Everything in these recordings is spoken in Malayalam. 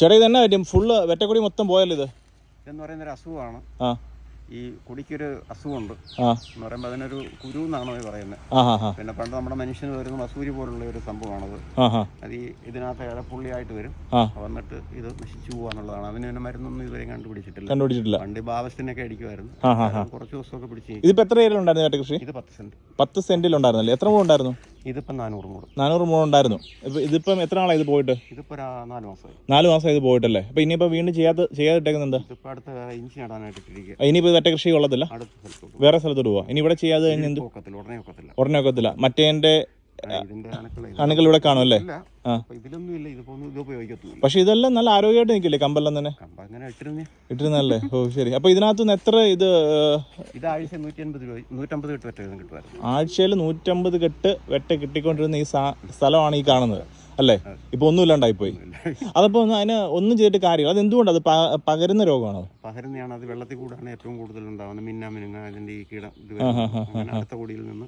ചേട്ടാ ഇത് തന്നെ പറ്റും ഫുള്ള് വെറ്റക്കുടി മൊത്തം പോയല്ലോ ഇത്. എന്ന് പറയുന്ന ഒരു അസുഖമാണ്. ആ. ഈ കുടിക്കൊരു അസുഖമുണ്ട്. ആ. എന്ന് പറയുമ്പോൾ അതിനൊരു കുരു എന്നാണോ പറയുന്നത് ആ ഹാ ഹാ പിന്നെ പണ്ട് നമ്മുടെ മനുഷ്യന് വരുന്ന മസൂരി പോലുള്ള ഒരു സംഭവമാണത്. ആ ഹാ അത് ഈ ഇതിനകത്ത് ഇടപ്പുള്ളിയായിട്ട് വരും. ആ. വന്നിട്ട് ഇത് നശിച്ചു പോകാന്നുള്ളതാണ് അതിന് പിന്നെ മരുന്നൊന്നും ഇതുവരെ കണ്ടുപിടിച്ചിട്ടില്ല. കണ്ടുപിടിച്ചിട്ടില്ല. പണ്ട് ബാവസ്റ്റിനൊക്കെ അടിക്കുമായിരുന്നു ആ കുറച്ച് ദിവസമൊക്കെ പിടിച്ച് ഇതിപ്പോൾ എത്ര ഏരിയ ചേട്ടാ കൃഷി ഇത് പത്ത് സെന്റ്. പത്ത് സെന്റിലുണ്ടായിരുന്നല്ലേ? എത്ര മൂട് ഉണ്ടായിരുന്നു ഇതിപ്പം നാനൂറ് മൂട്. നാനൂറ് മൂട് ഉണ്ടായിരുന്നു ഇപ്പം ഇതിപ്പം എത്ര നാളായി ഇത് പോയിട്ട്? ഇതിപ്പോൾ ഒരു നാല് മാസം നാല് മാസം ഇത് പോയിട്ടല്ലേ? അപ്പം ഇനിയിപ്പോൾ വീണ്ടും ചെയ്യാത്ത ചെയ്യാതിട്ടേക്കുന്നത് ഇനിയിപ്പോ അടുത്ത ഇഞ്ചി നടാനായിട്ട് ഇട്ടിരിക്കുക ഇനിയിപ്പോൾ വെറ്റ കൃഷി കൊള്ളത്തില്ല വേറെ സ്ഥലത്തോട്ട് പോവാ. ഇനി ഇവിടെ ചെയ്യാതെ ഉടനെ ഒക്കത്തില്ല ഉടനെ ഒക്കത്തില്ല മറ്റേന്റെ ആ, ഇതിന്റെ അണുക്കളെ അണുക്കൾ ഇവിടെ കാണും അല്ലേ? ഇല്ല. ആ. അപ്പൊ ഇതിലൊന്നും ഇല്ല. ഇതിപ്പോ ഉപയോഗിക്കത്തില്ല പക്ഷെ ഇതെല്ലാം നല്ല ആരോഗ്യമായിട്ട് നിൽക്കില്ലേ കമ്പെല്ലാം തന്നെ? ഇട്ടിരുന്നല്ലേ ഓ ശരി. അപ്പൊ ഇതിനകത്ത് നിന്ന് എത്ര ഇത് ആഴ്ച നൂറ്റമ്പത് കിട്ട് കിട്ടുമായിരുന്നു. ആഴ്ചയിൽ നൂറ്റമ്പത് കെട്ട് വെട്ട കിട്ടിക്കൊണ്ടിരുന്ന ഈ സ്ഥലമാണ് ഈ കാണുന്നത്. അല്ലേ? ഇപ്പൊ ഒന്നുമില്ലാണ്ടായിപ്പോയി പോയി. അതപ്പോ അതിന് ഒന്നും ചെയ്തിട്ട് കാര്യമില്ല. അത് എന്തുകൊണ്ട്? അത് പകരുന്ന രോഗമാണോ? പകരുന്നതാണ് അത് വെള്ളത്തിൽ കൂടാണ് ഏറ്റവും കൂടുതൽ ഉണ്ടാവുന്നത്. മിന്നാമിനുങ്ങ അതിന്റെ ഈ കീടം ഇത് വരും. അങ്ങനെ അടുത്ത കുടിയിൽ നിന്ന്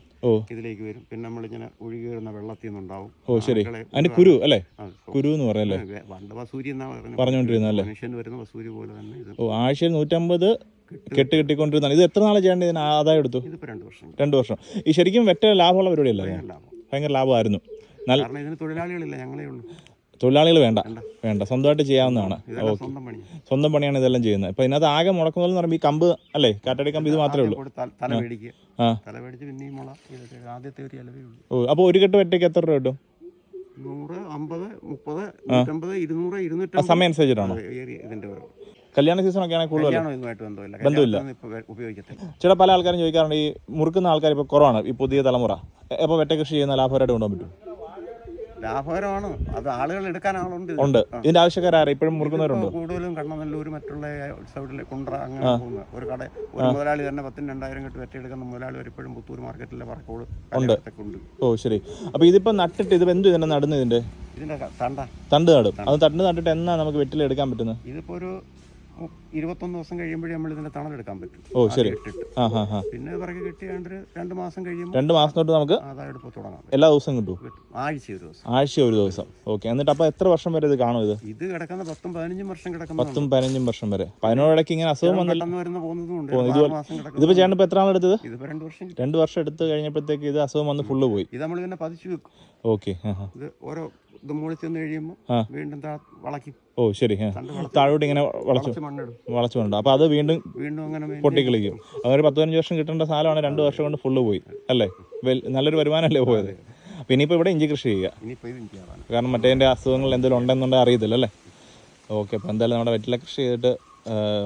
ഇതിലേക്ക് വരും. പിന്നെ നമ്മളിങ്ങനെ ഒഴുകി വരുന്ന വെള്ളത്തിൽ നിന്നുണ്ടാവും. ഓ ശരി. ആളുകളെ അതിന്റെ കുരു അല്ലേ? സോ- കുരു എന്ന് പറയല്ലേ വേ- പണ്ട് വസൂരി എന്നാ പറഞ്ഞുകൊണ്ടിരുന്നത് അല്ലേ? വരുന്ന വസൂരി പോലെ തന്നെ ഇത്. ഓ ആഴ്ചയിൽ നൂറ്റമ്പത് കെട്ട്. കെട്ടിക്കൊണ്ടിരുന്നതാണ്. ഇത് എത്ര നാളെ ചെയ്യേണ്ടത് ഇതിന് ആദായം എടുത്തു? ഇതിപ്പോ രണ്ട് വർഷം. രണ്ട് വർഷം. ഈ ശരിക്കും വെറ്റ ലാഭമുള്ള പരിപാടിയല്ലേ? ഭയങ്കര ലാഭം. ഭയങ്കര ലാഭമായിരുന്നു. കാരണം ഇതിന് തൊഴിലാളികളില്ല ഞങ്ങളേ ഉള്ളൂ. തൊഴിലാളികൾ വേണ്ട വേണ്ട. സ്വന്തമായിട്ട് ചെയ്യാവുന്നതാണ്. ഓക്കെ. സ്വന്തം പണിയാണ് ഇതെല്ലാം ചെയ്യുന്നത്. ഇപ്പൊ ഇതിനകത്ത് ആകെ മുടക്കുന്നത് എന്ന് പറയുമ്പോൾ ഈ കമ്പ് അല്ലേ? കാറ്റടി കമ്പ് ഇത് മാത്രമേ ഉള്ളൂ. അപ്പൊ ഓ അപ്പോൾ ഒരു കെട്ട് വെറ്റയ്ക്ക് എത്ര രൂപ കിട്ടും? സമയം അനുസരിച്ചിട്ടാണോ? കല്യാണ സീസൺ ഒക്കെ ആണെങ്കിൽ കൂടുതൽ ബന്ധമില്ല. ഇപ്പൊ ചില പല ആൾക്കാരും ചോദിക്കാറുണ്ട് ഈ മുറുക്കുന്ന ആൾക്കാർ ഇപ്പോൾ കുറവാണ് ഈ പുതിയ തലമുറ. അപ്പോൾ വെറ്റ കൃഷി ചെയ്യുന്ന ലാഭകരമായിട്ട് കൊണ്ടുപോകാൻ പറ്റും? ലാഭകരമാണ്. അത് ആളുകൾ എടുക്കാൻ ആളുണ്ട്. ഉണ്ട്. ഇതിന്റെ ആവശ്യക്കാരാണ് ഇപ്പോഴും മുറുക്കുന്നവരുണ്ട്? കൂടുതലും കണ്ണനല്ലൂർ മറ്റുള്ള സൈഡിലെ കുണ്ട്ര അങ്ങനെ പോകുന്ന ഒരു കട. ഒരു മുതലാളി തന്നെ പത്തിന് രണ്ടായിരം കെട്ട് വെറ്റെടുക്കുന്ന മുതലാളി വരിപ്പോഴും പുത്തൂർ മാർക്കറ്റിലെ പറക്കോട് ഉണ്ട്. ഓ ശരി. അപ്പോൾ ഇതിപ്പോ നട്ടിട്ട് ഇത് എന്ത് ഇതിനെ നടുന്നത് ഇതിന്റെ? ഇതിന്റെ തണ്ട. തണ്ട് നടും. അത് തണ്ട് നട്ടിട്ട് എന്നാ നമുക്ക് വെറ്റിലെടുക്കാൻ പറ്റുന്നത്? ഇതിപ്പോ ഒരു ഇരുപത്തൊന്ന് ദിവസം കഴിയുമ്പോഴേ നമ്മൾ ഇതിന്റെ തണലെടുക്കാൻ പറ്റും. ഓ ശരി. ഇട്ടിട്ട്. ആ ഹാ ഹാ. പിന്നെ പിറകെ കിട്ടിയാണ്ട് ഒരു രണ്ട് മാസം കഴിയുമ്പോൾ രണ്ട് മാസം തൊട്ട് നമുക്ക് ആദായം എടുപ്പ് തുടങ്ങാം. എല്ലാ ദിവസവും കിട്ടും. ആഴ്ച ഒരു ദിവസം. ആഴ്ച ഒരു ദിവസം. ഓക്കെ. എന്നിട്ട് അപ്പോൾ എത്ര വർഷം വരെ ഇത് കാണും ഇത്? ഇത് കിടക്കുന്ന പത്തും പതിനഞ്ചും വർഷം കിടക്കുന്ന പത്തും പതിനഞ്ചും വർഷം വരെ. അപ്പം അതിനോടിടയ്ക്ക് ഇങ്ങനെ അസുഖം വന്നില്ല. വരുന്ന പോകുന്നതും ഉണ്ട്. മാസം കിടക്കുന്ന ഇതിപ്പോൾ ചേട്ടൻ ഇപ്പൊ എത്ര എടുത്തത്? ഇതിപ്പോ രണ്ട് വർഷം. രണ്ട് വർഷം എടുത്ത് കഴിഞ്ഞപ്പോഴത്തേക്ക് ഇത് അസുഖം വന്ന് ഫുള്ള് പോയി. ഇത് നമ്മൾ പിന്നെ പതിച്ചു വെക്കും. ഓക്കെ. ഇത് ഓരോ ഇത് മുകളിൽ ചെന്ന് കഴിയുമ്പോൾ വീണ്ടും താ വളയ്ക്കും ഓ ശരി താഴോട്ട് ഇങ്ങനെ വളച്ചു. വളച്ച് കൊണ്ടു അപ്പോൾ അത് വീണ്ടും വീണ്ടും അങ്ങനെ പൊട്ടിക്കളിക്കും. അങ്ങനെ ഒരു പത്ത് പതിനഞ്ച് വർഷം കിട്ടേണ്ട സാധനമാണ് രണ്ട് വർഷം കൊണ്ട് ഫുള്ള് പോയി അല്ലേ? നല്ലൊരു വരുമാനമല്ലേ പോയത്. അപ്പോൾ ഇനിയിപ്പോൾ ഇവിടെ ഇഞ്ചി കൃഷി ചെയ്യുക. കാരണം മറ്റേതിന്റെ അസുഖങ്ങൾ എന്തെങ്കിലും ഉണ്ടെന്നുണ്ടെങ്കിൽ അറിയത്തില്ല അല്ലേ? ഓക്കെ അപ്പോൾ എന്തായാലും നമ്മുടെ വെറ്റില കൃഷി ചെയ്തിട്ട്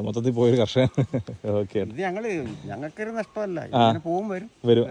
മൊത്തത്തിൽ പോയൊരു കർഷകൻ. ഓക്കെ. ഇത് ഞങ്ങൾ ഞങ്ങൾക്കൊരു നഷ്ടമല്ല. പോകും വരും. വരും.